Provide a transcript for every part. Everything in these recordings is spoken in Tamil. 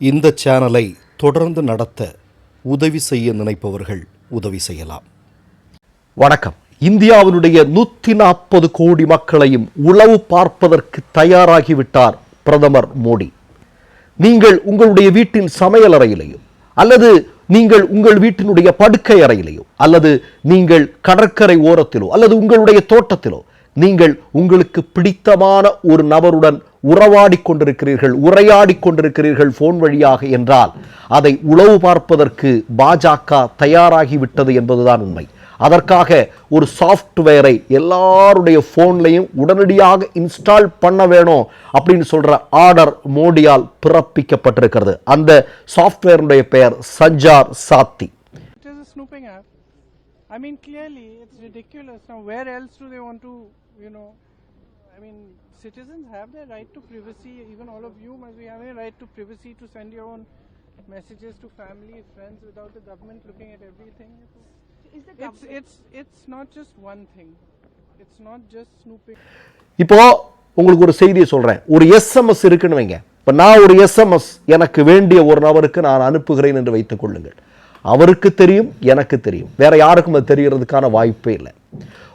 இந்த சேனலை தொடர்ந்து நடத்த உதவி செய்ய நினைப்பவர்கள் உதவி செய்யலாம். வணக்கம். இந்தியாவினுடைய நூத்தி நாற்பது கோடி மக்களையும் உளவு பார்ப்பதற்கு தயாராகிவிட்டார் பிரதமர் மோடி. நீங்கள் உங்களுடைய வீட்டின் சமையல் அறையிலையும் அல்லது நீங்கள் உங்கள் வீட்டினுடைய படுக்கை அறையிலையோ அல்லது நீங்கள் கடற்கரை ஓரத்திலோ அல்லது உங்களுடைய தோட்டத்திலோ நீங்கள் உங்களுக்கு பிடித்தமான ஒரு நபருடன் உறவாடி கொண்டிருக்கிறீர்கள் உரையாடி கொண்டிருக்கிறீர்கள் போன் வழியாக என்றால் அதை உளவு பார்ப்பதற்கு பாஜக தயாராகிவிட்டது என்பதுதான் உண்மை அதற்காக ஒரு சாஃப்ட்வேரை எல்லாருடைய ஃபோன்லையும் உடனடியாக இன்ஸ்டால் பண்ண வேணும் அப்படின்னு சொல்கிற ஆர்டர் மோடியால் பிறப்பிக்கப்பட்டிருக்கிறது அந்த சாஃப்ட்வேருடைய பெயர் சஞ்சார் சாத்தி I mean, clearly, it's ridiculous. Now, where else do they want to, you know? I mean, citizens have their right to privacy. Even all of you must be having a right to privacy to send your own messages to family, friends, without the government looking at everything. Is the It's government it's it's not just one thing. It's not just snooping. இப்போ உங்களுக்கு ஒரு செய்தியை சொல்றேன் ஒரு எஸ்எம்எஸ் இருக்குன்னு வைங்க இப்போ நான் ஒரு எஸ்எம்எஸ் எனக்கு வேண்டிய ஒரு நபருக்கு நான் அனுப்புகிறேன் என்று வைத்துக் கொள்ளுங்கள் அவருக்கு தெரியும் எனக்கு தெரியும் வேற யாருக்கும் அது தெரியறதுக்கான வாய்ப்பே இல்லை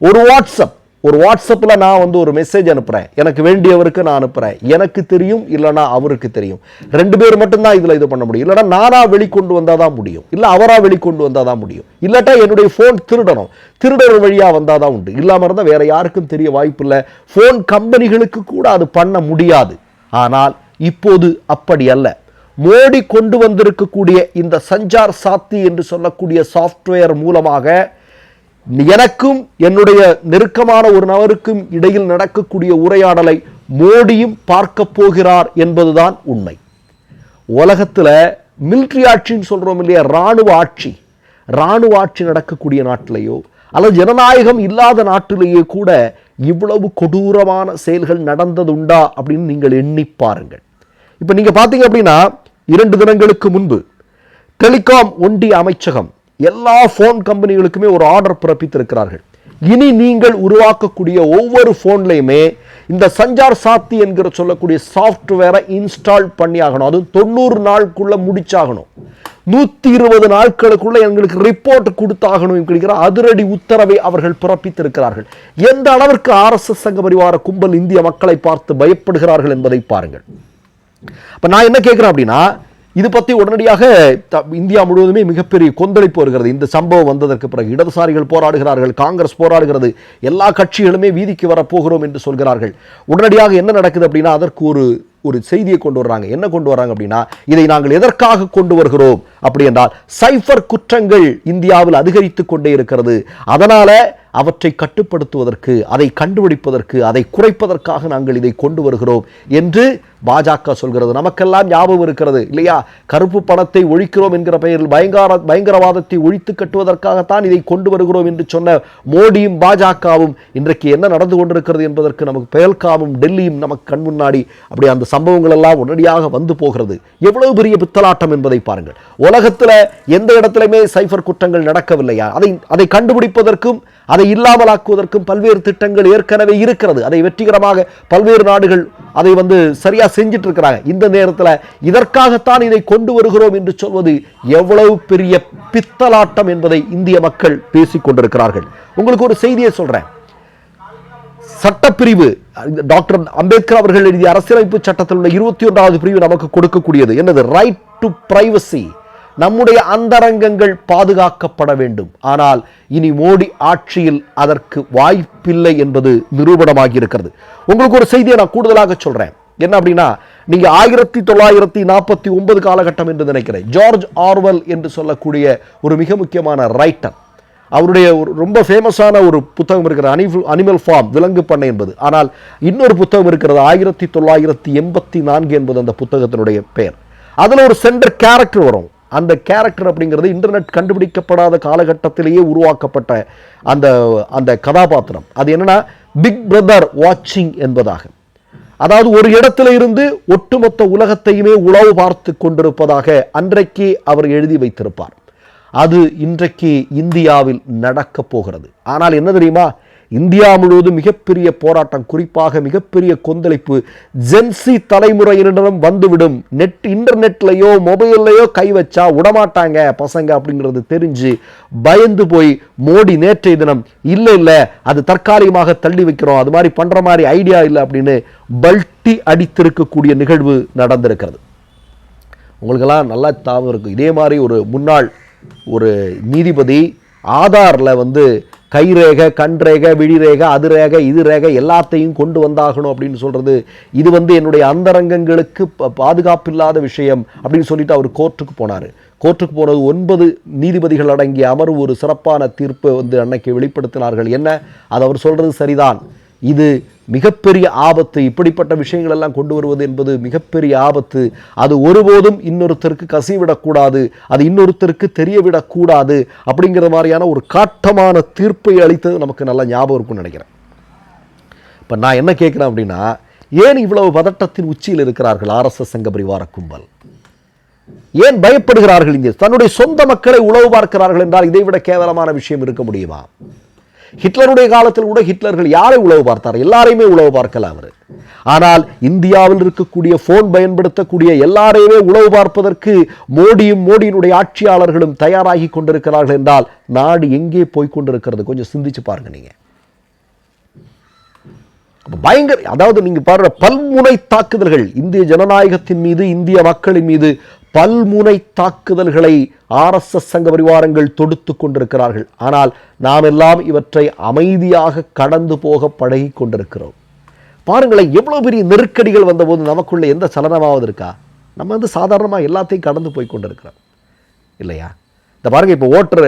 ஒரு வாட்ஸ்அப் ஒரு வாட்ஸ்அப்பில் நான் வந்து ஒரு மெசேஜ் அனுப்புகிறேன் எனக்கு வேண்டியவருக்கு நான் அனுப்புகிறேன் எனக்கு தெரியும் இல்லைனா அவருக்கு தெரியும். ரெண்டு பேர் மட்டும்தான் இதில் இது பண்ண முடியும். இல்லைனா நானாக வெளிக்கொண்டு வந்தால் தான் முடியும். இல்லை அவராக வெளிக்கொண்டு வந்தால் தான் முடியும். இல்லாட்டா என்னுடைய ஃபோன் திருடணும். திருடர் வழியாக வந்தால் தான் உண்டு. இல்லாமல் இருந்தால் வேறு யாருக்கும் தெரிய வாய்ப்பு இல்லை. ஃபோன் கம்பெனிகளுக்கு கூட அது பண்ண முடியாது. ஆனால் இப்போது அப்படி அல்ல. மோடி கொண்டு வந்திருக்கக்கூடிய இந்த சஞ்சார் சாத்தி என்று சொல்லக்கூடிய சாஃப்ட்வேர் மூலமாக எனக்கும் என்னுடைய நெருக்கமான ஒரு நபருக்கும் இடையில் நடக்கக்கூடிய உரையாடலை மோடியும் பார்க்க போகிறார் என்பதுதான் உண்மை. உலகத்துல மிலிட்ரி ஆட்சின்னு சொல்றோம் இல்லையா ராணுவ ஆட்சி. ராணுவ ஆட்சி நடக்கக்கூடிய நாட்டிலேயோ அல்லது ஜனநாயகம் இல்லாத நாட்டிலேயே கூட இவ்வளவு கொடூரமான செயல்கள் நடந்தது உண்டா அப்படின்னு நீங்கள் எண்ணி பாருங்கள். இப்போ நீங்க பார்த்தீங்க அப்படின்னா இரண்டு தினங்களுக்கு முன்பு டெலிகாம் ஒன்றிய அமைச்சகம் எல்லா ஃபோன் கம்பெனிகளுக்குமே ஒரு ஆர்டர் பிறப்பித்திருக்கிறார்கள். இனி நீங்கள் உருவாக்கக்கூடிய ஒவ்வொரு ஃபோன்லையுமே இந்த சஞ்சார் சாத்தி என்கிற சொல்லக்கூடிய சாஃப்ட்வேரை இன்ஸ்டால் பண்ணி ஆகணும் அதுவும் தொண்ணூறு நாளுக்குள்ள முடிச்சாகணும். நூத்தி இருபது நாட்களுக்குள்ள எங்களுக்கு ரிப்போர்ட் கொடுத்தாகணும் என்கிற அதிரடி உத்தரவை அவர்கள் பிறப்பித்திருக்கிறார்கள். எந்த அளவிற்கு ஆர்எஸ்எஸ் சங்க பரிவார கும்பல் இந்திய மக்களை பார்த்து பயப்படுகிறார்கள் என்பதை பாருங்கள். இப்போ நான் என்ன கேட்கிறேன் அப்படின்னா இது பற்றி உடனடியாக த- இந்தியா முழுவதுமே மிகப்பெரிய கொந்தளிப்பு வருகிறது. இந்த சம்பவம் வந்ததற்கு பிறகு இடதுசாரிகள் போராடுகிறார்கள் காங்கிரஸ் போராடுகிறது. எல்லா கட்சிகளுமே வீதிக்கு வரப்போகிறோம் என்று சொல்கிறார்கள். உடனடியாக என்ன நடக்குது அப்படின்னா அதற்கு ஒரு ஒரு செய்தியை கொண்டு வர்றாங்க. என்ன கொண்டு வர்றாங்க அப்படின்னா இதை நாங்கள் எதற்காக கொண்டு வருகிறோம் அப்படி என்றால் சைஃபர் குற்றங்கள் இந்தியாவில் அதிகரித்து கொண்டே இருக்கிறது. அதனால் அவற்றை கட்டுப்படுத்துவதற்கு அதை கண்டுபிடிப்பதற்கு அதை குறைப்பதற்காக நாங்கள் இதை கொண்டு வருகிறோம் என்று பாஜக சொல்கிறது. நமக்கெல்லாம் ஞாபகம் இருக்கிறது இல்லையா? கருப்பு பணத்தை ஒழிக்கிறோம் என்கிற பெயரில் பயங்கர பயங்கரவாதத்தை ஒழித்து கட்டுவதற்காகத்தான் இதை கொண்டு வருகிறோம் என்று சொன்ன மோடியும் பாஜகவும் இன்றைக்கு என்ன நடந்து கொண்டிருக்கிறது என்பதற்கு நமக்கு பெயல்காமும் டெல்லியும் நமக்கு கண் முன்னாடி அப்படி அந்த சம்பவங்கள் எல்லாம் உடனடியாக வந்து போகிறது. எவ்வளவு பெரிய பித்தலாட்டம் என்பதை பாருங்கள். உலகத்தில் எந்த இடத்திலுமே சைபர் குற்றங்கள் நடக்கவில்லையா? அதை அதை கண்டுபிடிப்பதற்கும் அதை இல்லாமலாக்குவதற்கும் பல்வேறு திட்டங்கள் ஏற்கனவே இருக்கிறது. அதை வெற்றிகரமாக பல்வேறு நாடுகள் அதை வந்து சரியா செஞ்சிட்டு இருக்கிறாங்க இந்த நேரத்தில் இதற்காகத்தான் இதை கொண்டு வருகிறோம் என்று சொல்வது எவ்வளவு பெரிய பித்தலாட்டம் என்பதை இந்திய மக்கள் பேசிக்கொண்டிருக்கிறார்கள் உங்களுக்கு ஒரு செய்தியை சொல்றேன். சட்டப்பிரிவு டாக்டர் அம்பேத்கர் அவர்கள் எழுதிய அரசியலமைப்பு சட்டத்தில் உள்ள இருபத்தி ஒன்றாவது பிரிவு நமக்கு கொடுக்கக்கூடியது. என்னது? ரைட் டு பிரைவசி நம்முடைய அந்தரங்கங்கள் பாதுகாக்கப்பட வேண்டும். ஆனால் இனி மோடி ஆட்சியில் அதற்கு வாய்ப்பில்லை என்பது நிரூபணமாகி இருக்கிறது உங்களுக்கு ஒரு செய்தியை நான் கூடுதலாக சொல்கிறேன் என்ன அப்படின்னா நீங்க ஆயிரத்தி தொள்ளாயிரத்தி நாற்பத்தி ஒன்பது காலகட்டம் என்று நினைக்கிறேன். ஜார்ஜ் ஆர்வல் என்று சொல்லக்கூடிய ஒரு மிக முக்கியமான ரைட்டர் அவருடைய ஒரு ரொம்ப ஃபேமஸான ஒரு புத்தகம் இருக்கிற அனி அனிமல் ஃபார்ம் விலங்கு பண்ணை என்பது. ஆனால் இன்னொரு புத்தகம் இருக்கிறது ஆயிரத்தி தொள்ளாயிரத்தி எண்பத்தி நான்கு என்பது அந்த புத்தகத்தினுடைய பெயர். அதில் ஒரு சென்டர் கேரக்டர் வரும். அந்த கேரக்டர் அப்படிங்கிறது இன்டர்நெட் கண்டுபிடிக்கப்படாத காலகட்டத்திலேயே உருவாக்கப்பட்ட அந்த அந்த கதாபாத்திரம். அது என்னன்னா பிக் பிரதர் வாட்சிங் என்பதாக. அதாவது ஒரு இடத்துல இருந்து ஒட்டுமொத்த உலகத்தையுமே உளவு பார்த்து கொண்டிருப்பதாக அன்றைக்கு அவர் எழுதி வைத்திருப்பார். அது இன்றைக்கு இந்தியாவில் நடக்க போகிறது. ஆனால் என்ன தெரியுமா? இந்தியா முழுவதும் மிகப்பெரிய போராட்டம் குறிப்பாக மிகப்பெரிய கொந்தளிப்பு. ஜென்சி தலைமுறையினரிடம் வந்துவிடும். நெட் இன்டர்நெட்லையோ மொபைல்லையோ கை வச்சா விடமாட்டாங்க பசங்க அப்படிங்கிறது தெரிஞ்சு பயந்து போய் மோடி நேற்றைய தினம் இல்லை இல்லை அது தற்காலிகமாக தள்ளி வைக்கிறோம். அது மாதிரி பண்ற மாதிரி ஐடியா இல்லை அப்படின்னு பல்ட்டி அடித்திருக்கக்கூடிய நிகழ்வு நடந்திருக்கிறது. உங்களுக்கெல்லாம் நல்லா தாபம் இருக்கும். இதே மாதிரி ஒரு முன்னாள் ஒரு நீதிபதி ஆதாரில் வந்து கைரேகை கண்ரேகை விழிரேக அது ரேகை இது ரேகை எல்லாத்தையும் கொண்டு வந்தாகணும் அப்படின்னு சொல்கிறது இது வந்து என்னுடைய அந்தரங்கங்களுக்கு பாதுகாப்பில்லாத விஷயம் அப்படின்னு சொல்லிட்டு அவர் கோர்ட்டுக்கு போனார். கோர்ட்டுக்கு போனது ஒன்பது நீதிபதிகள் அடங்கிய அமர்வு ஒரு சிறப்பான தீர்ப்பை வந்து அன்னைக்கு வெளிப்படுத்தினார்கள். என்ன? அது அவர் சொல்கிறது சரிதான். இது மிகப்பெரிய ஆபத்து. இப்படிப்பட்ட விஷயங்கள் எல்லாம் கொண்டு வருவது என்பது மிகப்பெரிய ஆபத்து. அது ஒருபோதும் இன்னொருத்தருக்கு கசிவிடக்கூடாது. அது இன்னொருத்தருக்கு தெரியவிடக்கூடாது அப்படிங்கிற மாதிரியான ஒரு காட்டமான தீர்ப்பை அளித்தது நமக்கு நல்ல ஞாபகம் இருக்கும்னு நினைக்கிறேன். இப்போ நான் என்ன கேட்குறேன் அப்படின்னா ஏன் இவ்வளவு பதட்டத்தின் உச்சியில் இருக்கிறார்கள் ஆர்எஸ்எஸ் சங்க பரிவார கும்பல்? ஏன் பயப்படுகிறார்கள் இங்கே? தன்னுடைய சொந்த மக்களை உளவு பார்க்கிறார்கள் என்றால் இதைவிட கேவலமான விஷயம் இருக்க முடியுமா? ஹிட்லருடைய காலத்தில் கூட ஹிட்லர்கள் யாரை உளவு பார்த்தார்? எல்லாரையுமே உளவு பார்க்கல அவர். ஆனால் இந்தியாவில் இருக்கக்கூடிய போன் பயன்படுத்தக்கூடிய எல்லாரையுமே உளவு பார்ப்பதற்கு மோடியும் மோடியினுடைய ஆட்சியாளர்களும் தயாராகி கொண்டிருக்கிறார்கள் என்றால் நாடு எங்கே போய் கொண்டிருக்கிறது? கொஞ்சம் சிந்திச்சு பாருங்க நீங்க. பயங்கர அதாவது நீங்க பாருங்க பல்முனை தாக்குதல்கள் இந்திய ஜனநாயகத்தின் மீது இந்திய மக்களின் மீது பல்முனை தாக்குதல்களை ஆர்எஸ்எஸ் சங்க பரிவாரங்கள் தொடுத்து கொண்டிருக்கிறார்கள். ஆனால் நாம் எல்லாம் இவற்றை அமைதியாக கடந்து போக பழகி கொண்டிருக்கிறோம். பாருங்களேன் எவ்வளவு பெரிய நெருக்கடிகள் வந்தபோது நமக்குள்ள எந்த சலனமாவது இருக்கா? நம்ம வந்து சாதாரணமாக எல்லாத்தையும் கடந்து போய் கொண்டிருக்கிறோம். இல்லையா? இந்த பாருங்க இப்போ ஓட்டுற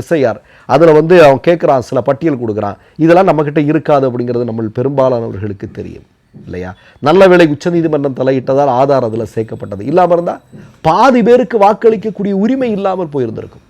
எஸ்ஐஆர் அதில் வந்து அவன் கேட்குறான் சில பட்டியல் கொடுக்குறான். இதெல்லாம் நம்மக்கிட்ட இருக்காது அப்படிங்கிறது நம்ம பெரும்பாலானவர்களுக்கு தெரியும். இல்லையா? நல்ல வேலை உச்சநீதிமன்றம் தலையிட்டதால் ஆதார் அதில் சேர்க்கப்பட்டது. இல்லாமல் இருந்தால் பாதி பேருக்கு வாக்களிக்கக்கூடிய உரிமை இல்லாமல் போயிருந்திருக்கும்.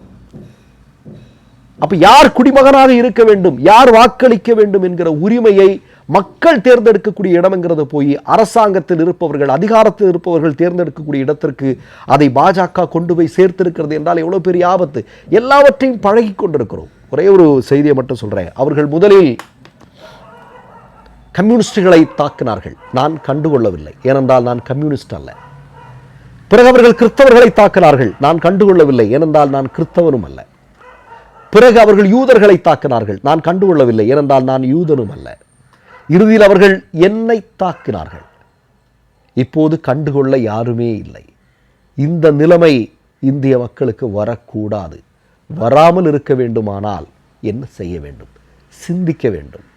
அப்போ யார் குடிமகனாக இருக்க வேண்டும்? யார் வாக்களிக்க வேண்டும் என்கிற உரிமையை மக்கள் தேர்ந்தெடுக்கக்கூடிய இடம்ங்கிறத போய் அரசாங்கத்தில் இருப்பவர்கள் அதிகாரத்தில் இருப்பவர்கள் தேர்ந்தெடுக்கக்கூடிய இடத்திற்கு அதை பாஜக கொண்டு போய் சேர்த்திருக்கிறது என்றால் எவ்வளவு பெரிய ஆபத்து? எல்லாவற்றையும் பழகி கொண்டிருக்கிறோம். ஒரே ஒரு செய்தியை மட்டும் சொல்றேன். அவர்கள் முதலில் கம்யூனிஸ்டுகளை தாக்கினார்கள். நான் கண்டுகொள்ளவில்லை. ஏனென்றால் நான் கம்யூனிஸ்ட் அல்ல. பிறகு அவர்கள் கிறிஸ்தவர்களை தாக்கினார்கள். நான் கண்டுகொள்ளவில்லை. ஏனென்றால் நான் கிறிஸ்தவனும் அல்ல. பிறகு அவர்கள் யூதர்களை தாக்கினார்கள். நான் கண்டுகொள்ளவில்லை. ஏனென்றால் நான் யூதனும் அல்ல. இறுதியில் அவர்கள் என்னை தாக்கினார்கள். இப்போது கண்டுகொள்ள யாருமே இல்லை. இந்த நிலைமை இந்திய மக்களுக்கு வரக்கூடாது. வராமல் இருக்க வேண்டுமானால் என்ன செய்ய வேண்டும்? சிந்திக்க வேண்டும்.